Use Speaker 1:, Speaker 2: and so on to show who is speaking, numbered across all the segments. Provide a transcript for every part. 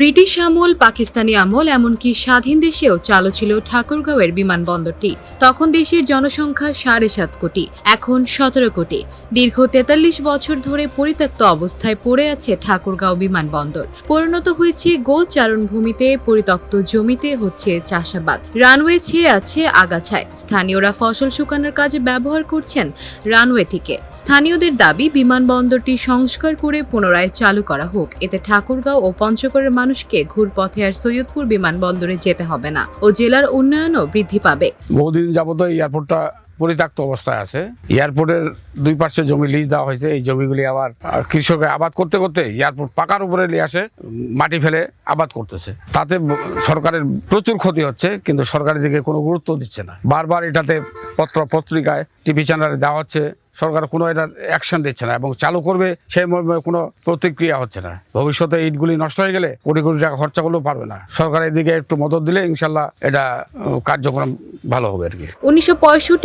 Speaker 1: British আমল, পাকিস্তানি আমল, এমনকি স্বাধীন দেশেও চালু ছিল ঠাকুরগাঁওয়ের বিমানবন্দরটি। তখন দেশের জনসংখ্যা সাড়ে সাত কোটি, এখন সতেরো কোটি। দীর্ঘ তেতাল্লিশ বছর ধরে পরিত্যক্ত অবস্থায় পড়ে আছে ঠাকুরগাঁও বিমানবন্দর। পরিণত হয়েছে গোল চারণভূমিতে, পরিত্যক্ত জমিতে হচ্ছে চাষাবাদ। রানওয়ে ছেয়ে আছে আগাছায়। স্থানীয়রা ফসল শুকানোর কাজে ব্যবহার করছেন রানওয়েটিকে। স্থানীয়দের দাবি, বিমানবন্দরটি সংস্কার করে পুনরায় চালু করা হোক। এতে ঠাকুরগাঁও ও পঞ্চগড়ের মানুষকে ঘুরপথে আর সৈয়দপুর বিমানবন্দরে যেতে হবে না ও জেলার উন্নয়নও বৃদ্ধি পাবে।
Speaker 2: বহুদিন যাবত এই এয়ারপোর্টটা পরিত্যক্ত অবস্থায় আছে। এয়ারপোর্টের দুই পাশে জমি লিজ দেওয়া হয়েছে। এই জমিগুলি আবার কৃষকে আবাদ করতে করতে এয়ারপোর্ট পাকার উপরে নিয়ে আসে, মাটি ফেলে আবাদ করতেছে। তাতে সরকারের প্রচুর ক্ষতি হচ্ছে, কিন্তু সরকারের দিকে কোনো গুরুত্ব দিচ্ছে না। বারবার এটাতে পত্র পত্রিকায় টিভি চ্যানেলে দেওয়া হচ্ছে সরকার কোনো এটা অ্যাকশন দিচ্ছে না এবং চালু করবে সেই মর্মে কোনো প্রতিক্রিয়া হচ্ছে না। ভবিষ্যতে ইটগুলি নষ্ট হয়ে গেলে কোটি কোটি টাকা খরচা করলেও পারবে না। সরকার এদিকে একটু মদত দিলে ইনশাল্লাহ এটা কার্যক্রম ভালো হবে আর কি।
Speaker 1: উনিশশো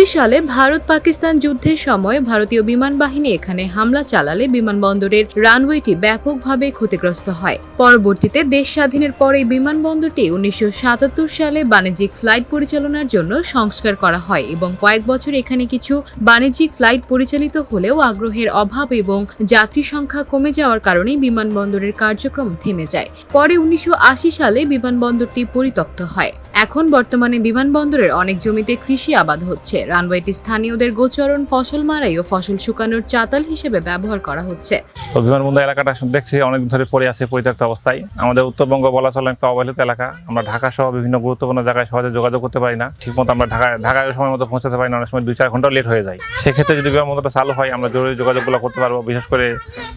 Speaker 1: সালে ভারত পাকিস্তান যুদ্ধের সময় ভারতীয় বিমান বাহিনী এখানে হামলা চালালে বিমানবন্দরের রানওয়েটি ব্যাপকভাবে ক্ষতিগ্রস্ত হয়। পরবর্তীতে দেশ স্বাধীনের পর বিমানবন্দরটি উনিশশো সাতাত্তর সালে বাণিজ্যিক ফ্লাইট পরিচালনার জন্য সংস্কার করা হয় এবং কয়েক বছর এখানে কিছু বাণিজ্যিক ফ্লাইট পরিচালিত হলেও আগ্রহের অভাব এবং যাত্রী সংখ্যা কমে যাওয়ার কারণে বিমানবন্দরের কার্যক্রম থেমে যায়। পরে উনিশশো আশি সালে বিমানবন্দরটি পরিত্যক্ত হয়। এখন বর্তমানে বিমানবন্দরের অনেক জমিতে কৃষি আবাদ হচ্ছে। রানওয়েটি স্থানীয়দের গোচরণ, ফসল মারাই ও ফসল শুকানোর চাতাল হিসেবে ব্যবহার করা হচ্ছে।
Speaker 3: তো বিমানবন্দর এলাকাটা দেখছি, অনেক ধরে পড়ে আছে পরিত্যক্ত অবস্থায়। আমাদের উত্তরবঙ্গ বলা চলে একটা অবহেলিত এলাকা। আমরা ঢাকা সহ বিভিন্ন গুরুত্বপূর্ণ জায়গায় সহজে যোগাযোগ করতে পারি না। ঠিকমতো আমরা ঢাকায় ঢাকায় সময় মতো পৌঁছাতে পারি না, অনেক সময় দুই চার ঘণ্টা লেট হয়ে যায়। সেক্ষেত্রে যদি বিমানবন্দরটা চালু হয়, আমরা জরুরি যোগাযোগগুলো করতে পারব। বিশেষ করে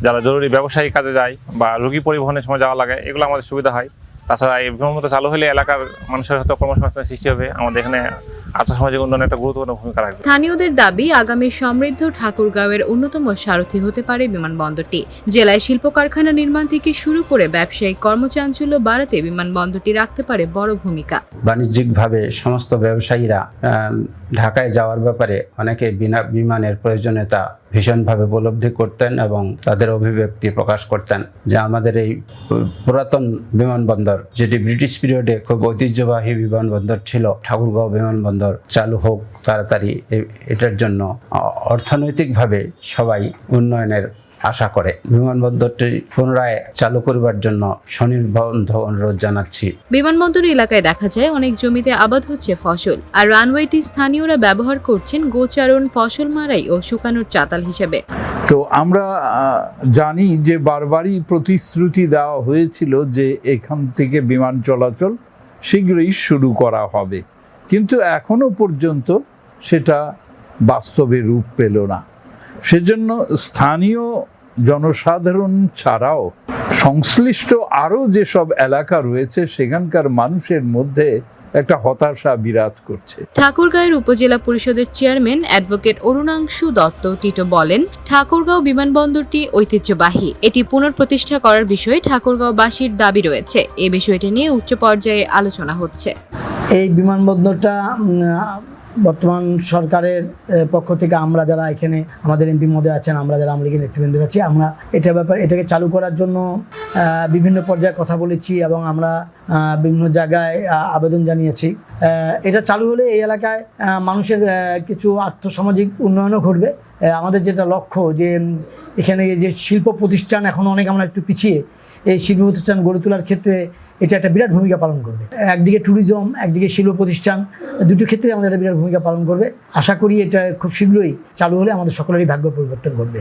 Speaker 3: যারা জরুরি ব্যবসায়ী কাজে যায় বা রোগী পরিবহনের সময় যাওয়া লাগে, এগুলো আমাদের সুবিধা হয়। তাছাড়া এই ভ্রমণ চালু হলে এলাকার মানুষের হয়তো কর্মসংস্থান সৃষ্টি হবে। আমাদের এখানে আর্থসামাজিক উন্নয়নে একটা গুরুত্বপূর্ণ ভূমিকা রাখবে।
Speaker 1: স্থানীয়দের দাবি আগামী সমৃদ্ধ ঠাকুরগাঁওয়ের অন্যতম সারথি হতে পারে বিমানবন্দরটি। জেলায় শিল্প কারখানা নির্মাণ থেকে শুরু করে ব্যবসায়িক কর্মচাঞ্চল্য বাড়াতে বিমানবন্দরটি রাখতে পারে বড় ভূমিকা।
Speaker 4: বাণিজ্যিকভাবে সমস্ত ব্যবসায়ীরা আহ, ঢাকায় যাওয়ার ব্যাপারে অনেকে বিনা বিমানের প্রয়োজনীয়তা ভীষণভাবে উপলব্ধি করতেন এবং তাদের অভিব্যক্তি প্রকাশ করতেন যে আমাদের এই পুরাতন বিমানবন্দর যেটি ব্রিটিশ পিরিয়ডে খুব ঐতিহ্যবাহী বিমানবন্দর ছিল ঠাকুরগাঁও বিমানবন্দর। চালু হোক তাড়াতাড়ি এ- এটার জন্য অর্থনৈতিকভাবে সবাই উন্নয়নের আশা করে। বিমানবন্দরটি পুনরায় চালু করবার জন্য স্বনির্বন্ধ অনুরোধ জানাচ্ছি।
Speaker 1: বিমানবন্দর এলাকায় দেখা যায় অনেক জমিতে আবাদ হচ্ছে ফসল আর রানওয়েটি স্থানীয়রা ব্যবহার করছেন গোচারণ ফসল মারাই ও শুকানোর চাতাল হিসেবে।
Speaker 5: তো আমরা জানি যে বারবারই প্রতিশ্রুতি দেওয়া হয়েছিল যে এখান থেকে বিমান চলাচল শীঘ্রই শুরু করা হবে। কিন্তু এখনও পর্যন্ত সেটা বাস্তবে রূপ পেল না। সেজন্য স্থানীয় জনসাধারণ ছাড়াও সংশ্লিষ্ট আরও যেসব এলাকা রয়েছে, সেখানকার মানুষের মধ্যে একটা হতাশা বিরাজ করছে।
Speaker 1: ঠাকুরগাঁওয়ের উপজেলা পরিষদের চেয়ারম্যান অ্যাডভোকেট অরুণাংশু দত্ত টিটো বলেন, ঠাকুরগাঁও বিমানবন্দরটি ঐতিহ্যবাহী। এটি পুনঃপ্রতিষ্ঠা করার বিষয়ে ঠাকুরগাঁওবাসীর দাবি রয়েছে। এ বিষয়টি নিয়ে উচ্চ পর্যায়ে আলোচনা হচ্ছে।
Speaker 6: এই বিমানবন্দরটা বর্তমান সরকারের পক্ষ থেকে আমরা যারা এখানে আমাদের এমপি মধ্যে আছেন, আমরা যারা আমলিগের নেতৃবৃন্দ আছি, আমরা এটা ব্যাপার, এটাকে চালু করার জন্য বিভিন্ন পর্যায়ে কথা বলেছি এবং আমরা বিভিন্ন জায়গায় আবেদন জানিয়েছি। এটা চালু হলে এই এলাকায় মানুষের কিছু আর্থসামাজিক উন্নয়নও ঘটবে। আমাদের যেটা লক্ষ্য যে এখানে যে শিল্প প্রতিষ্ঠান এখন অনেক আমরা একটু পিছিয়ে, এই শিল্প প্রতিষ্ঠান গড়ে তোলার ক্ষেত্রে এটা একটা বিরাট ভূমিকা পালন করবে। একদিকে ট্যুরিজম একদিকে শিল্প প্রতিষ্ঠান, দুটো ক্ষেত্রে আমাদের একটা বিরাট ভূমিকা পালন করবে। আশা করি এটা খুব শীঘ্রই চালু হলে আমাদের সকলেরই ভাগ্য পরিবর্তন ঘটবে।